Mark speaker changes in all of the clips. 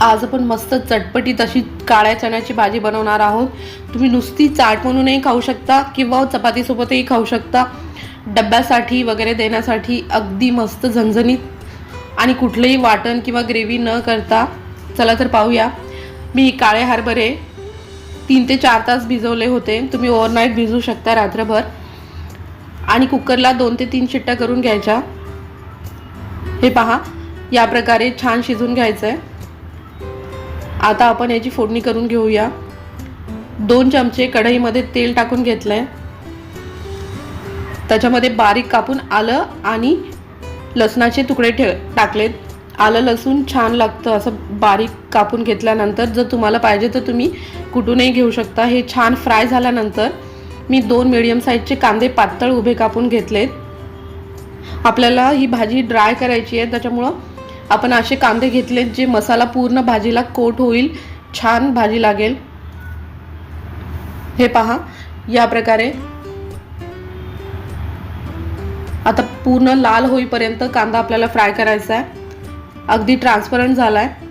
Speaker 1: आज आपण मस्त चटपटीत अशी काळ्या चण्याची भाजी बनवणार आहोत. तुम्ही नुसती चाट म्हणूनही खाऊ शकता किंवा चपातीसोबतही खाऊ शकता. डब्यासाठी वगैरे देण्यासाठी अगदी मस्त झणझणीत आणि कुठलंही वाटण किंवा ग्रेव्ही न करता चला तर पाहूया. मी काळे हरभरे तीन ते चार तास भिजवले होते. तुम्ही ओव्हरनाईट भिजू शकता रात्रभर. आणि कुकरला दोन ते तीन शिट्ट्या करून घ्यायच्या. हे पहा या प्रकारे छान शिजून घ्यायचं आहे आता आपण याची फोडणी करून घेऊया. दोन चमचे कढईमध्ये तेल टाकून घेतलं आहे त्याच्यामध्ये बारीक कापून आलं आणि लसणाचे तुकडे ठेव टाकलेत. आलं लसूण छान लागतं असं बारीक कापून घेतल्यानंतर. जर तुम्हाला पाहिजे तर तुम्ही कुठूनही घेऊ शकता. हे छान फ्राय झाल्यानंतर मी दोन मिडियम साईजचे कांदे पातळ उभे कापून घेतलेत. आपल्याला ही भाजी ड्राय करायची आहे. त्याच्यामुळं आपण असे कांदे घेतलेत जे मसाला पूर्ण भाजीला कोट होईल छान भाजी लागेल. हे पहा या प्रकारे. आता पूर्ण लाल होईपर्यंत कांदा आपल्याला फ्राय करायचा आहे. अगदी ट्रान्सपरंट झाला आहे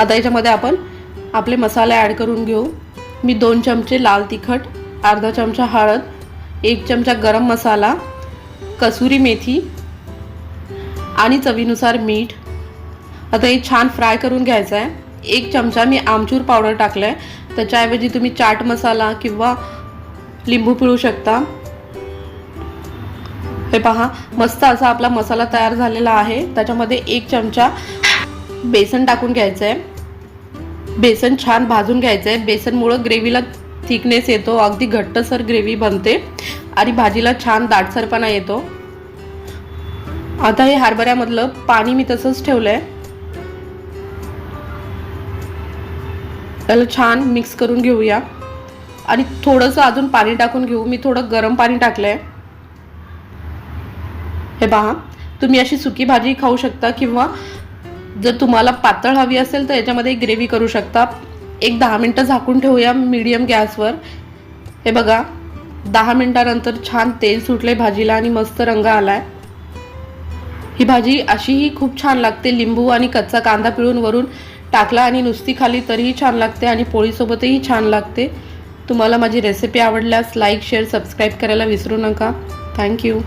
Speaker 1: आता याच्यामध्ये आपण आपले मसाले ॲड करून घेऊ. मी दोन चमचे लाल तिखट अर्धा चमचा हळद एक चमचा गरम मसाला कसुरी मेथी आणि चवीनुसार मीठ. आता हे छान फ्राय करून घ्यायचं आहे. एक चमचा मी आमचूर पावडर टाकलं आहे त्याच्याऐवजी तुम्ही चाट मसाला किंवा लिंबू पिळू शकता. हे पहा मस्त असा आपला मसाला तयार झालेला आहे. त्याच्यामध्ये एक चमचा बेसन टाकून घ्यायचं आहे बेसन छान भाजून घ्यायचं आहे बेसनमुळं ग्रेव्हीला थिकनेस येतो. अगदी घट्टसर ग्रेव्ही बनते. आणि भाजीला छान दाटसरपणा येतो. आता हे हरभऱ्यामधलं पाणी मी तसंच ठेवलं आहे त्याला छान मिक्स करून घेऊया. आणि थोडंसं अजून पाणी टाकून घेऊ. मी थोडं गरम पाणी टाकलं आहे हे पहा तुम्ही अशी सुकी भाजी खाऊ शकता किंवा जर तुम्हाला पातळ हवी असेल तर याच्यामध्ये ग्रेव्ही करू शकता. एक दहा मिनटं झाकून ठेवूया मीडियम गॅसवर हे बघा दहा मिनटानंतर छान तेल सुटले भाजीला आणि मस्त रंग आला आहे ही भाजी अशीही खूप छान लागते. लिंबू आणि कच्चा कांदा पिळून वरून टाकला आणि नुसती खाली तरीही छान लागते आणि पोळीसोबतही छान लागते. तुम्हाला माझी रेसिपी आवडल्यास लाईक शेअर सबस्क्राईब करायला विसरू नका. थँक्यू